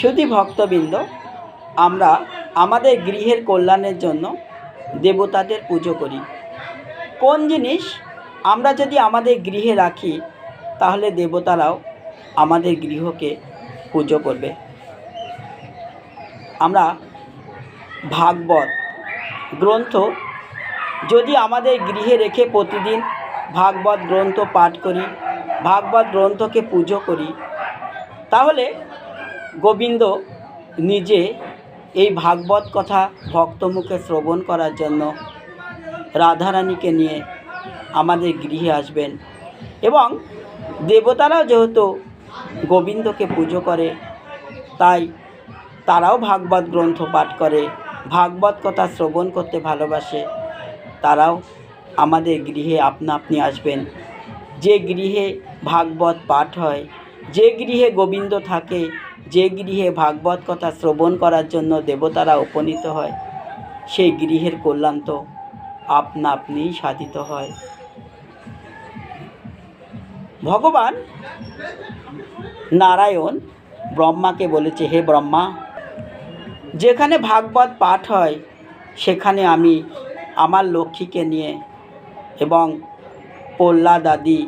শুধু ভক্তবৃন্দ, আমরা আমাদের গৃহের কল্যাণের জন্য দেবতাদের পুজো করি। কোন জিনিস আমরা যদি আমাদের গৃহে রাখি, তাহলে দেবতারাও আমাদের গৃহকে পুজো করবে। আমরা ভাগবত গ্রন্থ যদি আমাদের গৃহে রেখে প্রতিদিন ভাগবত গ্রন্থ পাঠ করি, ভাগবত গ্রন্থকে পুজো করি, তাহলে গোবিন্দ নিজে এই ভাগবত কথা ভক্তমুখে শ্রবণ করার জন্য রাধারানীকে নিয়ে আমাদের গৃহে আসবেন। এবং দেবতারাও যেহেতু গোবিন্দকে পুজো করে, তাই তারাও ভাগবত গ্রন্থ পাঠ করে, ভাগবত কথা শ্রবণ করতে ভালোবাসে, তারাও আমাদের গৃহে আপনা আপনি আসবেন। যে গৃহে ভাগবত পাঠ হয়, যে গৃহে গোবিন্দ থাকে যে গৃহে ভাগবত কথা শ্রবণ করার জন্য দেবতারা উপনীত হয় সেই গৃহের কল্যাণ তো আপনা আপনিই সাধিত হয়। ভগবান নারায়ণ ব্রহ্মাকে বলেছে, হে ব্রহ্মা, যেখানে ভাগবত পাঠ হয়, সেখানে আমি আমার লক্ষ্মীকে নিয়ে এবং প্রহ্লাদ আদি,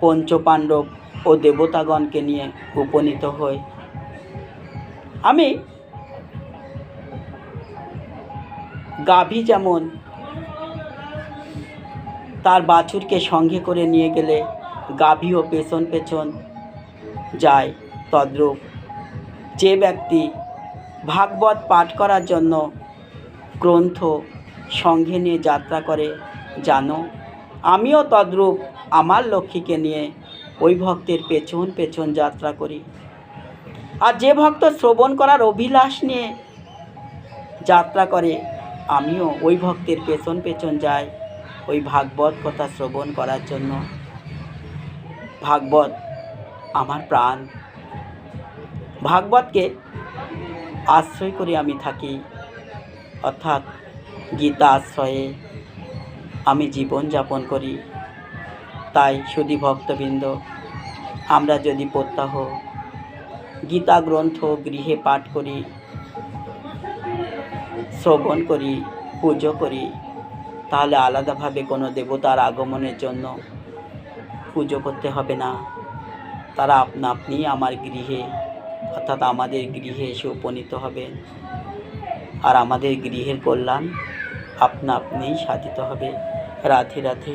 পঞ্চপাণ্ডব ও দেবতাগণকে নিয়ে উপনীত হই। আমি গাভী যেমন তার বাছুরকে সঙ্গে করে নিয়ে গেলে গাভীও পেছন পেছন যায়। তদ্রূপ যে ব্যক্তি ভাগবত পাঠ করার জন্য গ্রন্থ সঙ্গে নিয়ে যাত্রা করে, জানো, আমিও তদ্রূপ আমার লক্ষ্মীকে নিয়ে ওই ভক্তের পেছন পেছন যাত্রা করি। আর যে ভক্ত শ্রবণ করার অভিলাষ নিয়ে যাত্রা করে, আমিও ওই ভক্তের পেছন পেছন যাই, ওই ভাগবত কথা শ্রবণ করার জন্য। ভাগবত আমার প্রাণ। ভাগবতকে আশ্রয় করে আমি থাকি, অর্থাৎ গীতা আশ্রয়ে আমি জীবন যাপন করি। তাই শুধু ভক্তবৃন্দ, আমরা যদি প্রত্যাহ গীতা গ্রন্থ গৃহে পাঠ করি, শ্রবণ করি, পুজো করি, তাহলে আলাদাভাবে কোনো দেবতার আগমনের জন্য পুজো করতে হবে না। তারা আপনা আপনি আমার গৃহে, অর্থাৎ আমাদের গৃহে এসে উপনীত হবে। আর আমাদের গৃহের কল্যাণ আপনা আপনিই সাধিত হবে। রাধে রাধে।